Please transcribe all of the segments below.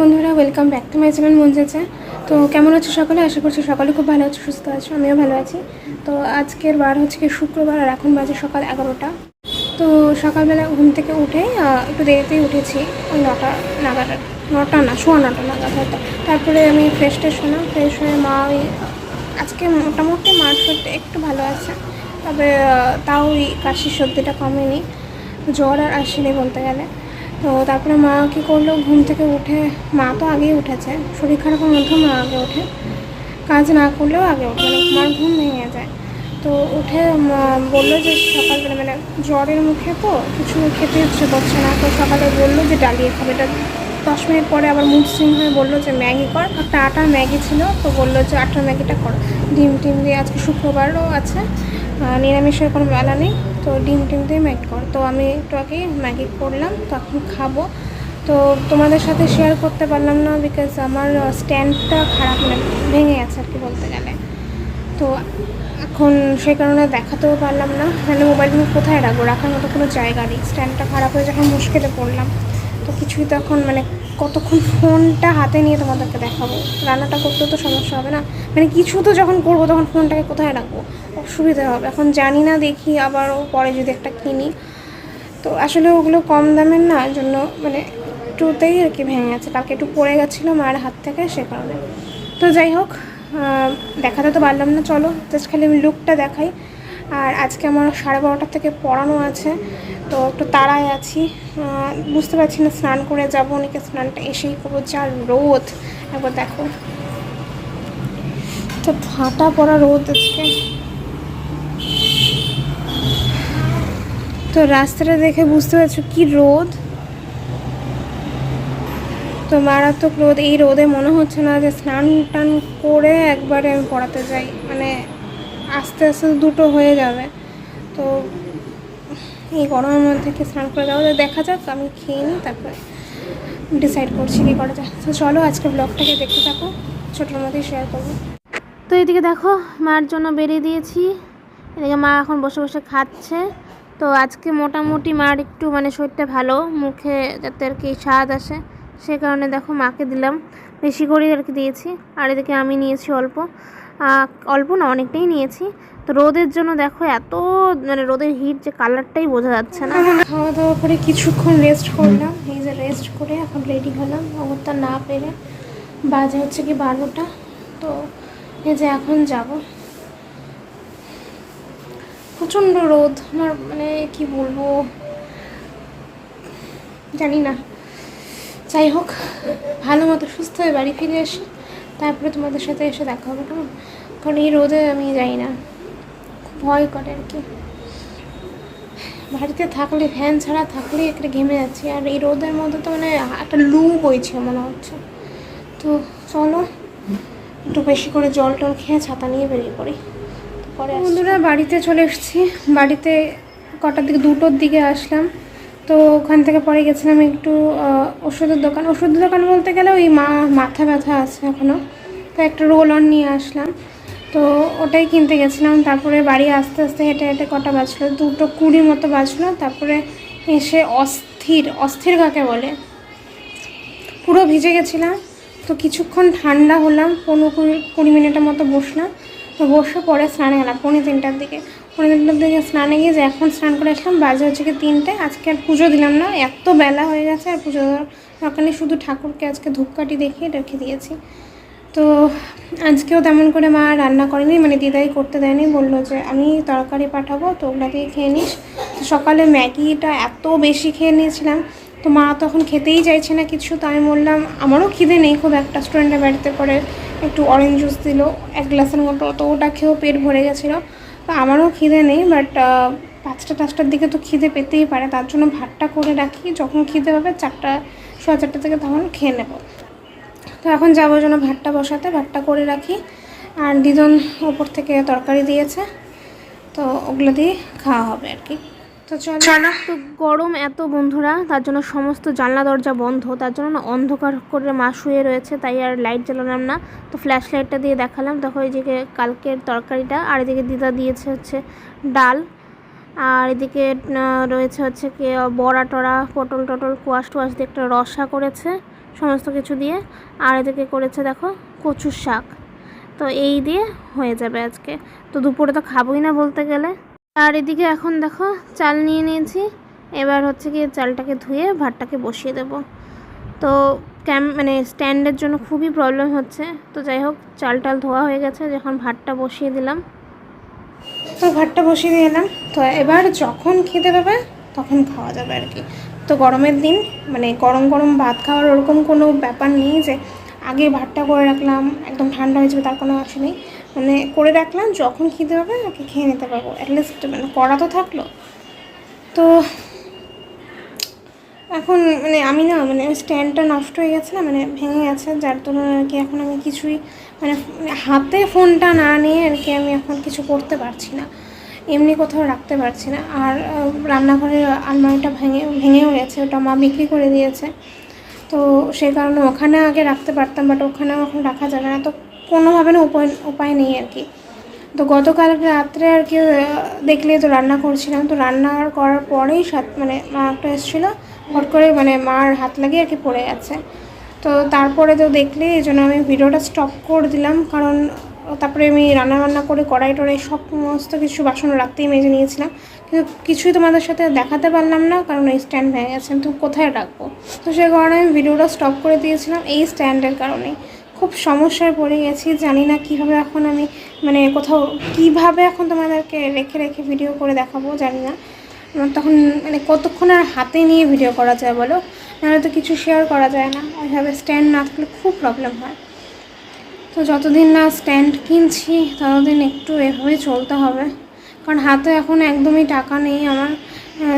বন্ধুরা welcome back to my channel মঞ্জেছে তো কেমন আছো সকলে? আশা করছি সকলে খুব ভালো আছো, সুস্থ আছো, আমিও ভালো আছি। তো আজকের বার হচ্ছে কি শুক্রবার আর এখন বাজে সকাল এগারোটা। তো সকালবেলা ঘুম থেকে উঠে একটু দেরিতেই উঠেছি, ওই নটা নাগাদ, নটা না, সোয়া নটা নাগাদ হয়তো। তারপরে আমি ফ্রেশ ট্রেশ হলাম ফ্রেশ হয়ে মা ওই, আজকে মোটামুটি মার শরীরটা একটু ভালো আছে, তবে তাও ওই কাশির সর্দিটা কমেনি, জ্বর আর আসেনি বলতে গেলে। তো তারপরে মা কী করল? ঘুম থেকে উঠে, মা তো আগেই উঠেছে। শরীর খারাপের মধ্যেও মা আগে ওঠে। কাজ না করলেও আগে ওঠে মানে মার ঘুম ভেঙে যায়। তো উঠে বলল যে সকালবেলা মানে জ্বরের মুখে তো কিছু খেতে ইচ্ছে করছে না। তো সকালে বলল যে ডালিয়ে খাবে। এটা দশ মিনিট পরে আবার মুড হয়ে বলল যে ম্যাগি কর। একটা আটার ম্যাগি ছিল, তো বলল যে আটার ম্যাগিটা কর। ডিম টিম দিয়ে আজকে শুক্রবারও আছে। নিরামিষের কোনো বেলা নেই, তো ডিম টিম দিয়ে ম্যাগি কর। তো আমি একটু আগে ম্যাগি করলাম, তো এখন খাব। তো তোমাদের সাথে শেয়ার করতে পারলাম না বিকজ আমার স্ট্যান্ডটা খারাপ মানে ভেঙে গেছে আর কি বলতে গেলে। তো এখন সেই কারণে দেখাতেও পারলাম না। তাহলে মোবাইলটা কোথায় রাখব? রাখার মতো কোনো জায়গা নেই। স্ট্যান্ডটা খারাপ হয়ে যখন মুশকিলে পড়লাম। তো কিছুই তখন মানে কতক্ষণ ফোনটা হাতে নিয়ে তোমাদেরকে দেখাবো? রান্নাটা করতেও তো সমস্যা হবে না? মানে কিছু তো যখন করব তখন ফোনটাকে কোথায় রাখব? অসুবিধা হবে। এখন জানি না, দেখি আবারও পরে যদি একটা কিনি। তো আসলে ওগুলো কম দামের না জন্য মানে একটুতেই আর কি ভেঙে গেছে। কালকে একটু পড়ে গেছিল মায়ের হাত থেকে, সে কারণে। তো যাই হোক দেখাতে তো পারলাম না, চলো। জাস্ট খালি আমি লুকটা দেখাই। আর আজকে আমার সাড়ে বারোটা থেকে পড়ানো আছে। তো একটু তাড়ায় আছি। বুঝতে পারছি না, স্নান করে যাব অনেকে স্নানটা এসেই করব। যা রোদ, একবার দেখো। তো ফাটা পড়া রোদ আজকে। তো রাস্তাটা দেখে বুঝতে পারছ কি রোদ? তো মারাত্মক রোদ। এই রোদে মনে হচ্ছে না যে স্নান টান করে একবারে আমি পড়াতে যাই। মানে আস্তে আস্তে দুটো হয়ে যাবে। তো এই গরমের মধ্যে কি স্নান করে যাব। দেখা যাক, আমি খেয়ে নিই, তারপরে ডিসাইড করছি কী করা যায়। তো চলো আজকে ব্লগটাকে দেখতে থাকো, ছোটোর মধ্যেই শেয়ার করব। তো এদিকে দেখো, মার জন্য বেরিয়ে দিয়েছি। এদিকে মা এখন বসে বসে খাচ্ছে। তো আজকে মোটামুটি মার একটু মানে শরীরটা ভালো, মুখে যাতে আর কি স্বাদ আসে, সে কারণে দেখো মাকে দিলাম। বেশি করেই আর কি দিয়েছি। আর এদিকে আমি নিয়েছি অল্প। অল্প না, অনেকটাই নিয়েছি। তো রোদের জন্য দেখো এত মানে রোদের হিট যে কালারটাই বোঝা যাচ্ছে না। খাওয়া দাওয়া করে কিছুক্ষণ রেস্ট করলাম। এই যে রেস্ট করে এখন রেডি হলাম। অগত্যা না পেরে বাজে হচ্ছে কি বারোটা। তো এই যে এখন যাব। প্রচণ্ড রোদ। আমার মানে কি বলব? জানি না। যাই হোক, ভালো মতো সুস্থ হয়ে বাড়ি ফিরে আসি। তারপরে তোমাদের সাথে এসে দেখা হবে, কেমন? কারণ এই রোদে আমি যাই না। খুব ভয় করে আর কি। বাড়িতে থাকলে ফ্যান ছাড়া থাকলে একটা ঘেমে যাচ্ছি। আর এই রোদের মধ্যে তো মানে একটা লু বইছে মনে হচ্ছে। তো চলো, একটু বেশি করে জল টল খেয়ে ছাতা নিয়ে বেরিয়ে পড়ি। পরে বন্ধুরা, বাড়িতে চলে এসেছি। বাড়িতে কটার দিকে, দুটোর দিকে আসলাম। তো ওখান থেকে পরে গেছিলাম একটু ওষুধের দোকান। ওষুধের দোকান বলতে গেলে ওই মা, মাথা ব্যথা আছে এখনও তো একটা রোল অন নিয়ে আসলাম। তো ওটাই কিনতে গেছিলাম। তারপরে বাড়ি আস্তে আস্তে হেঁটে হেঁটে কটা বাজলো? দুটো কুড়ির মতো বাজলো। তারপরে এসে অস্থির অস্থির কাকে বলে? পুরো ভিজে গেছিলাম। তো কিছুক্ষণ ঠান্ডা হলাম। পনেরো কুড়ি কুড়ি মিনিটের মতো বসলাম। তো বসে পরে স্নানে গেলাম, পৌনে তিনটার দিকে। তিনটার দিকে স্নানে গিয়ে এখন স্নান করে আসলাম, বাজে হচ্ছে কি তিনটে। আজকে আর পুজো দিলাম না, এত বেলা হয়ে গেছে, আর পুজো দেওয়ার শুধু ঠাকুরকে আজকে ধূপকাঠি দেখিয়ে রেখে দিয়েছি। তো আজকেও তেমন করে মা রান্না করেনি মানে দিদাই করতে দেয়নি, বলল যে আমি তরকারি পাঠাবো, তো ওগুলা দিয়ে খেয়ে নিস। সকালে ম্যাগিটা এত বেশি খেয়ে নিয়েছিলাম, তো মা তখন খেতেই চাইছে না কিছু তো আমি বললাম, আমারও খিদে নেই খুব, একটা স্টুডেন্টের বাড়িতে করে একটু অরেঞ্জ জুস দিল, এক গ্লাসের মতো। তো ওটা খেয়েও পেট ভরে গেছিল। তো আমারও খিদে নেই বাট পাঁচটা টাচটার দিকে তো খিদে পেতেই পারে। তার জন্য ভাতটা করে রাখি। যখন খিদে পাবে চারটা সোয়া চারটা থেকে তখন খেয়ে নেব। তো এখন যাব যেন ভাতটা বসাতে। ভাতটা করে রাখি। আর দিদন ওপর থেকে তরকারি দিয়েছে। তো ওগুলো দিয়ে খাওয়া হবে আর কি। তো চলো তো গরম এত বন্ধুরা তার জন্য সমস্ত জানলা দরজা বন্ধ তার জন্য না অন্ধকার করে মা শুয়ে রয়েছে তাই আর লাইট জ্বালালাম না। তো ফ্ল্যাশ লাইটটা দিয়ে দেখালাম দেখো এইদিকে কালকের তরকারিটা আর এদিকে দিদা দিয়েছে হচ্ছে ডাল আর এদিকে রয়েছে হচ্ছে কি বড়া টড়া পটল টটল কোয়াশ টোয়াশ দিয়ে একটা রসা করেছে সমস্ত কিছু দিয়ে আর এদিকে করেছে দেখো কচুর শাক। তো এই দিয়ে হয়ে যাবে আজকে। তো দুপুরে তো খাবোই না বলতে গেলে। আর এদিকে এখন দেখো চাল নিয়ে নিয়েছি। এবার হচ্ছে গিয়ে চালটাকে ধুয়ে ভাতটাকে বসিয়ে দেব। তো ক্যাম মানে স্ট্যান্ডের জন্য খুবই প্রবলেম হচ্ছে। তো যাই হোক, চাল টাল ধোয়া হয়ে গেছে, যখন ভাতটা বসিয়ে দিলাম। তো ভাতটা বসিয়ে দিয়ে এলাম। তো এবার যখন খেতে পাবে, তখন খাওয়া যাবে আর কি। তো গরমের দিন মানে গরম গরম ভাত খাওয়ার ওরকম কোনো ব্যাপার নেই যে, আগে ভাতটা করে রাখলাম, একদম ঠান্ডা হয়ে যাবে, তার কোনো আসে নেই। মানে করে রাখলাম, যখন খেতে পাবে ওকে খেয়ে নিতে পারব। অ্যাটলিস্ট মানে করা তো থাকল। তো এখন মানে আমি না মানে স্ট্যান্ডটা নষ্ট হয়ে গেছে না মানে ভেঙে গেছে, যার তুলনায় আর কি এখন আমি কিছুই মানে হাতে ফোনটা না নিয়ে আর কি আমি এখন কিছু করতে পারছি না। এমনি কোথাও রাখতে পারছি না। আর রান্নাঘরের আলমারিটা ভেঙে, ভেঙেও গেছে, ওটা মা বিক্রি করে দিয়েছে। তো সেই কারণে ওখানে আগে রাখতে পারতাম বাট ওখানেও এখন রাখা যাবে না। তো কোনোভাবে না উপায় উপায় নেই আর কি। তো গতকাল রাত্রে আর কি দেখলে তো রান্না করছিলাম। তো রান্না করার পরেই সাত মানে মা একটা এসেছিল, হট করে মানে মার হাত লাগিয়ে আর কি পড়ে গেছে। তো তারপরে তো দেখলে এই জন্য আমি ভিডিওটা স্টপ করে দিলাম। কারণ তারপরে আমি রান্না বান্না করে, কড়াই টড়াই সব সমস্ত কিছু বাসন রাখতেই মেজে নিয়েছিলাম। কিন্তু কিছুই তোমাদের সাথে দেখাতে পারলাম না, কারণ এই স্ট্যান্ড ভেঙে গেছে। তো কোথায় রাখব? তো সেই কারণে আমি ভিডিওটা স্টপ করে দিয়েছিলাম এই স্ট্যান্ডের কারণেই। খুব সমস্যায় পড়ে গেছি, জানি না কীভাবে এখন আমি মানে কোথাও, কীভাবে এখন তোমাদেরকে রেখে রেখে ভিডিও করে দেখাবো জানি না। তখন মানে কতক্ষণ আর হাতে নিয়ে ভিডিও করা যায় বলো? নাহলে তো কিছু শেয়ার করা যায় না। ওইভাবে স্ট্যান্ড না থাকলে খুব প্রবলেম হয়। তো যতদিন না স্ট্যান্ড কিনছি, ততদিন একটু এভাবেই চলতে হবে। কারণ হাতে এখন একদমই টাকা নেই আমার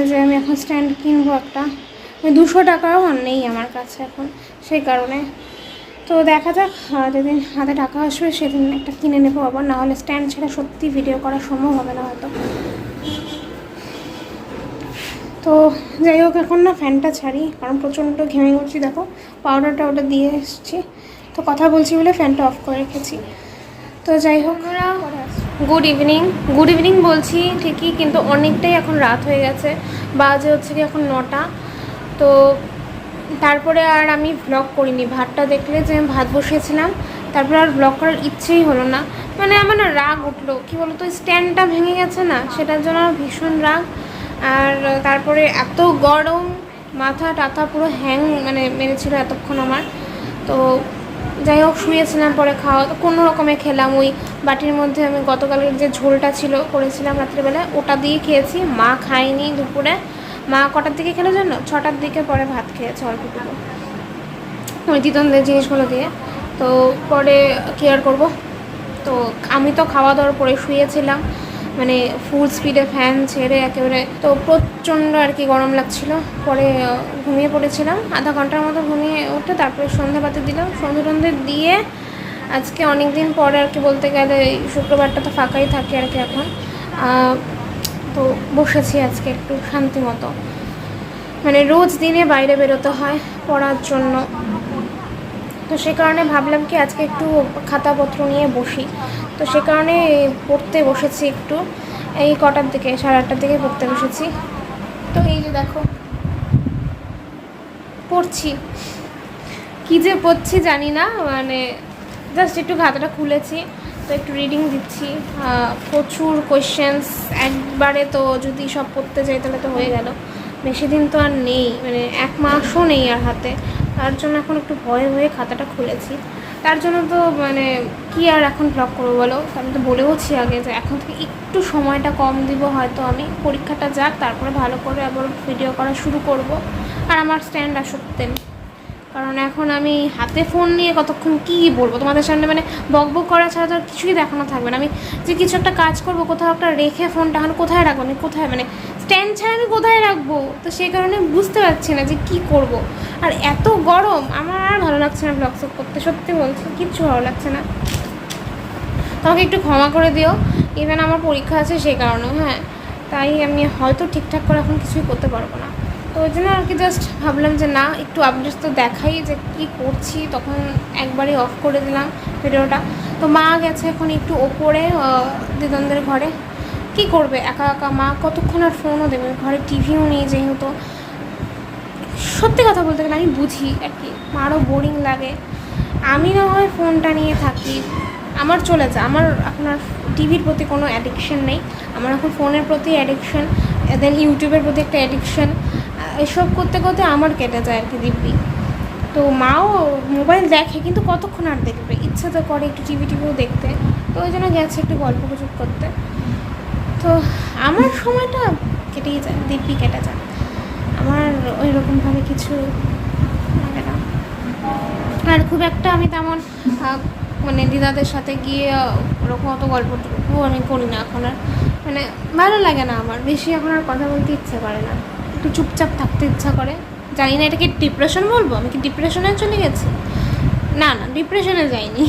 যে আমি এখন স্ট্যান্ড কিনবো একটা। দুশো টাকাও নেই আমার কাছে এখন, সেই কারণে। তো দেখা যাক যেদিন হাতে টাকা আসবে সেদিন একটা কিনে নেব আবার নাহলে স্ট্যান্ড ছাড়া সত্যি ভিডিও করা সম্ভব হবে না হয়তো। তো যাই হোক এখন না ফ্যানটা ছাড়ি কারণ প্রচণ্ড ঘেমে গেছি দেখো পাউডারটা ওটা দিয়ে এসেছি। তো কথা বলছি বলে ফ্যানটা অফ করে রেখেছি। তো যাই হোক গুড ইভিনিং গুড ইভিনিং বলছি ঠিকই কিন্তু অনেকটাই এখন রাত হয়ে গেছে বাজে হচ্ছে কি এখন নটা। তো তারপরে আর আমি ব্লগ করিনি। ভাতটা দেখলে যে আমি ভাত বসিয়েছিলাম, তারপরে আর ব্লগ করার ইচ্ছেই হলো না। মানে আমার না রাগ উঠল। কী বলতো স্ট্যান্ডটা ভেঙে গেছে না, সেটার জন্য ভীষণ রাগ। আর তারপরে এত গরম, মাথা টাথা পুরো হ্যাং মানে মেরেছিল এতক্ষণ আমার। তো যাই হোক, শুয়েছিলাম পরে খাওয়া, তো কোনো রকমে খেলাম। ওই বাটির মধ্যে আমি গতকালের যে ঝোলটা ছিল করেছিলাম রাত্রিবেলায়, ওটা দিয়ে খেয়েছি। মা খায়নি দুপুরে। মা কটার দিকে খেলো জানো? ছটার দিকে পরে ভাত খেয়েছে অল্পটুকু ওই দিতনদের জিনিসগুলো দিয়ে। তো পরে কি আর করব? তো আমি তো খাওয়া দাওয়ার পরে শুয়েছিলাম। মানে ফুল স্পিডে ফ্যান ছেড়ে একেবারে তো প্রচণ্ড আর কি গরম লাগছিল। পরে ঘুমিয়ে পড়েছিলাম। আধা ঘণ্টার মতো ঘুমিয়ে উঠে তারপরে সন্ধ্যাবাতি দিলাম। সন্ধে টন্ধে দিয়ে আজকে অনেক দিন পরে আর কি বলতে গেলে শুক্রবারটা তো ফাঁকাই থাকে আর কি এখন। তো বসেছি আজকে একটু শান্তি মতো। মানে রোজ দিনে বাইরে বেরোতে হয় পড়ার জন্য। তো সে কারণে ভাবলাম কি আজকে একটু খাতাপত্র নিয়ে বসি। তো সে কারণে পড়তে বসেছি একটু। এই কটার দিকে, সাড়ে আটটার দিকে পড়তে বসেছি। তো এই যে দেখো, পড়ছি। কী যে পড়ছি জানি না মানে জাস্ট একটু খাতাটা খুলেছি। তো একটু রিডিং দিচ্ছি। প্রচুর কোয়েশ্চেন্স একবারে তো যদি সব পড়তে যাই তাহলে তো হয়ে গেল। বেশি দিন তো আর নেই মানে এক মাসও নেই আর হাতে। তার জন্য এখন একটু ভয়ে ভয়ে খাতাটা খুলেছি। তার জন্য তো মানে কি আর এখন ব্লগ করব বলো? আমি তো বলেওছি আগে যে এখন থেকে একটু সময়টা কম দিব হয়তো আমি। পরীক্ষাটা যাক, তারপরে ভালো করে আবার ভিডিও করা শুরু করব। আর আমার স্ট্যান্ড আসুক দেন কারণ এখন আমি হাতে ফোন নিয়ে কতক্ষণ কী বলব? তোমাদের সামনে মানে বক বক করা ছাড়া তো কিছুই দেখানো থাকবে না। আমি যে কিছু একটা কাজ করব, কোথাও একটা রেখে ফোনটা এখন কোথায় রাখব? আমি কোথায় মানে স্ট্যান্ড ছাড়া আমি কোথায় রাখব? তো সেই কারণে বুঝতে পারছি না যে কি করব। আর এত গরম, আমার আর ভালো লাগছে না ব্লগ শ্যুট করতে, সত্যি বলছি, কিচ্ছু ভালো লাগছে না। তোমাকে একটু ক্ষমা করে দিও। ইভেন আমার পরীক্ষা আছে সেই কারণে হ্যাঁ। তাই আমি হয়তো ঠিকঠাক করে এখন কিছুই করতে পারব না। তো ওই জন্য আর কি জাস্ট ভাবলাম যে না, একটু আপডেটস তো দেখাই যে কী করছি। তখন একবারই অফ করে দিলাম ভিডিওটা তো মা গেছে এখন একটু ওপরে দিদনদের ঘরে। কি করবে? একা একা মা? কতক্ষণ আর ফোনও দেবে? ঘরে টিভিও নেই যেহেতু। সত্যি কথা বলতে গেলে আমি বুঝি আর কি আরও বোরিং লাগে। আমি না হয় ফোনটা নিয়ে থাকি। আমার চলে যায়। আমার আপনার টিভির প্রতি কোনো অ্যাডিকশন নেই। আমার এখন ফোনের প্রতি অ্যাডিকশন দেন ইউটিউবের প্রতি একটা অ্যাডিকশন এসব করতে করতে আমার কেটে যায় আর কি দিব্যি। তো মাও মোবাইল দেখে, কিন্তু কতক্ষণ আর দেখবে? ইচ্ছা তো করে একটু টিভি টিভিও দেখতে। তো ওই জন্য গেছে একটু গল্প গুজব করতে। তো আমার সময়টা কেটেই যায়, দিব্যি কেটে যায়। আমার ওই রকমভাবে কিছু লাগে না। আর খুব একটা আমি তেমন মানে দিদাদের সাথে গিয়ে ওরকম অত গল্প টল্প আমি করি না এখন আর। মানে ভালো লাগে না আমার। বেশি এখন আর কথা বলতে ইচ্ছে করে না। একটু চুপচাপ থাকতে ইচ্ছা করে। জানি না এটাকে ডিপ্রেশন বলব? আমি কি ডিপ্রেশনে চলে গেছি? না না ডিপ্রেশনে যাইনি।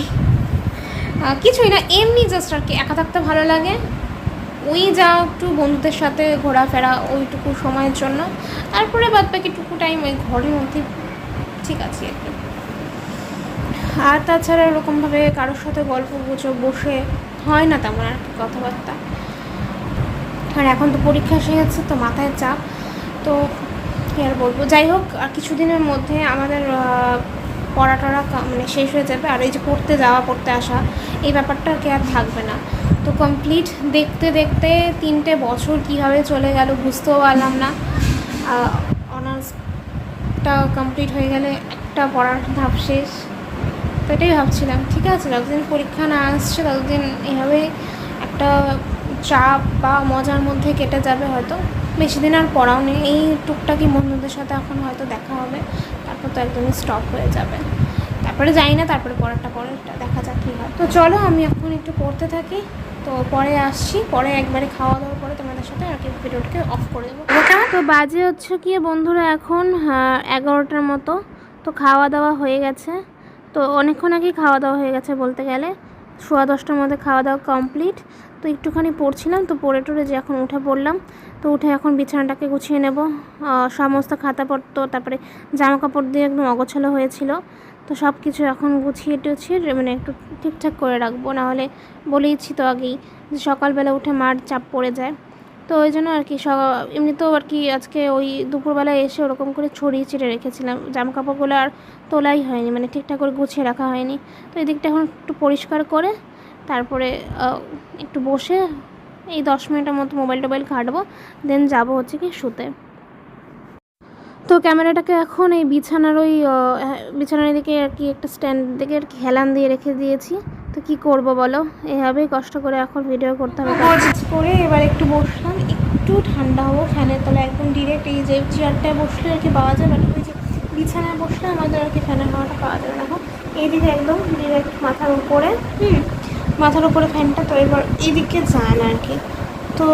কিছুই না, এমনি জাস্ট আর কি একা থাকতে ভালো লাগে। ওই যা একটু বন্ধুদের সাথে ঘোরাফেরা, ওইটুকু সময়ের জন্য। তারপরে বাদ বাকিটুকু টাইম ওই ঘরের মধ্যে। ঠিক আছে আর কি আর তাছাড়া ওরকমভাবে কারোর সাথে গল্প গুজব বসে হয় না তেমন আর কি কথাবার্তা। আর এখন তো পরীক্ষা এসে গেছে, তো মাথায় চাপ। তো কী আর বলব? যাই হোক কিছুদিনের মধ্যে আমাদের পড়া টড়া মানে শেষ হয়ে যাবে। আর এই যে পড়তে যাওয়া, পড়তে আসা, এই ব্যাপারটা আর কি আর থাকবে না। তো কমপ্লিট দেখতে দেখতে তিনটে বছর কীভাবে চলে গেল বুঝতেও পারলাম না। অনার্সটা কমপ্লিট হয়ে গেলে একটা পড়ার ধাপ শেষ। তো এটাই ভাবছিলাম। ঠিক আছে, যতদিন পরীক্ষা না আসছে, ততদিন এভাবে একটা চাপ বা মজার মধ্যে কেটে যাবে হয়তো। বেশি দিন আর পড়াও নেই। এই টুকটাকি বন্ধুদের সাথে এখন হয়তো দেখা হবে। তারপর তো একদমই স্টপ হয়ে যাবে। তারপরে যাই না তারপরে পরেরটা পরে দেখা যাক কী হয়। তো চলো আমি এখন একটু পড়তে থাকি। তো পরে আসছি। পরে একবারে খাওয়া দাওয়ার পরে তোমাদের সাথে আর কি ভিডিওটাকে অফ করে দেবো। তো বাজে হচ্ছে কি বন্ধুরা এখন হ্যাঁ, এগারোটার মতো। তো খাওয়া দাওয়া হয়ে গেছে। তো অনেকক্ষণ আগেই খাওয়া দাওয়া হয়ে গেছে বলতে গেলে। সোয়া দশটার মধ্যে খাওয়া দাওয়া কমপ্লিট তো একটুখানি পড়ছিলাম, তো পড়ে টড়ে যে এখন উঠে পড়লাম। তো উঠে এখন বিছানাটাকে গুছিয়ে নেব। সমস্ত খাতাপত্র, তারপরে জামা কাপড় দিয়ে একদম অগোছালো হয়েছিল। তো সব কিছু এখন গুছিয়ে টুছিয়ে মানে একটু ঠিকঠাক করে রাখব। নাহলে বলেইছি তো আগেই যে সকালবেলা উঠে মার চাপ পড়ে যায়। তো ওই জন্য আর কি স- এমনিতেও আর কি আজকে ওই দুপুরবেলায় এসে ওরকম করে ছড়িয়ে ছিটে রেখেছিলাম। জামা কাপড়গুলো আর তোলাই হয়নি মানে ঠিকঠাক করে গুছিয়ে রাখা হয়নি। তো এদিকটা এখন একটু পরিষ্কার করে তারপরে একটু বসে এই দশ মিনিটের মতো মোবাইল টোবাইল ঘাটবো দেন যাব হচ্ছে কি শুতে। তো ক্যামেরাটাকে এখন এই বিছানার ওই হ্যাঁ, বিছানার দিকে আর কি একটা স্ট্যান্ড দিকে আর কি হেলান দিয়ে রেখে দিয়েছি। তো কি করব বলো? এভাবেই কষ্ট করে এখন ভিডিও করতে হবে। করে এবার একটু বসলাম একটু ঠান্ডা হব ফ্যানের তলে একদম ডিরেক্ট এই যে চেয়ারটায় বসলে আর কি পাওয়া যায় বাট ওই যে বিছানায় বসলে আমাদের আর কি ফ্যানের হাওয়াটা পাওয়া যাবে দেখো এইদিকে একদম ডিরেক্ট মাথার উপরে হুম মাথার উপরে ফ্যানটা, তো এবার এদিকে যায় না আর কি। তো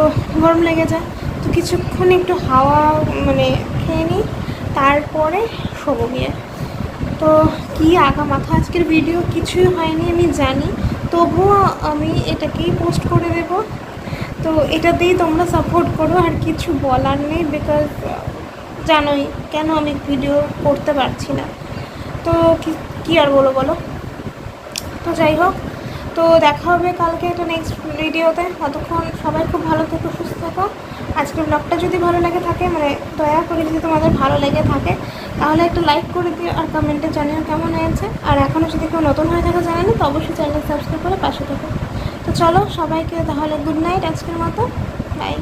গরম লেগে যায়। তো কিছুক্ষণ একটু হাওয়া মানে খেয়ে নিই, তারপরে শোবো গিয়ে। তো কি আগা মাথা আজকের ভিডিও কিছুই হয়নি, আমি জানি। তবুও আমি এটাকেই পোস্ট করে দেব। তো এটাতেই তোমরা সাপোর্ট করো, আর কিছু বলার নেই বিকজ জানোই কেন আমি ভিডিও করতে পারছি না। তো কী আর বলো বলো? তো যাই হোক তো দেখা হবে কালকে একটা নেক্সট ভিডিওতে ততক্ষণ সবাই খুব ভালো থেকো, সুস্থ থাকো। আজকের ব্লগটা যদি ভালো লেগে থাকে মানে দয়া করে যদি তোমাদের ভালো লেগে থাকে, তাহলে একটা লাইক করে দিও আর কমেন্টে জানিও কেমন হয়েছে। আর এখনও যদি কেউ নতুন হয়ে থাকে জানানি, তো অবশ্যই চ্যানেল সাবস্ক্রাইব করে পাশে থাকো। তো চলো সবাইকে তাহলে গুড নাইট আজকের মতো। বাই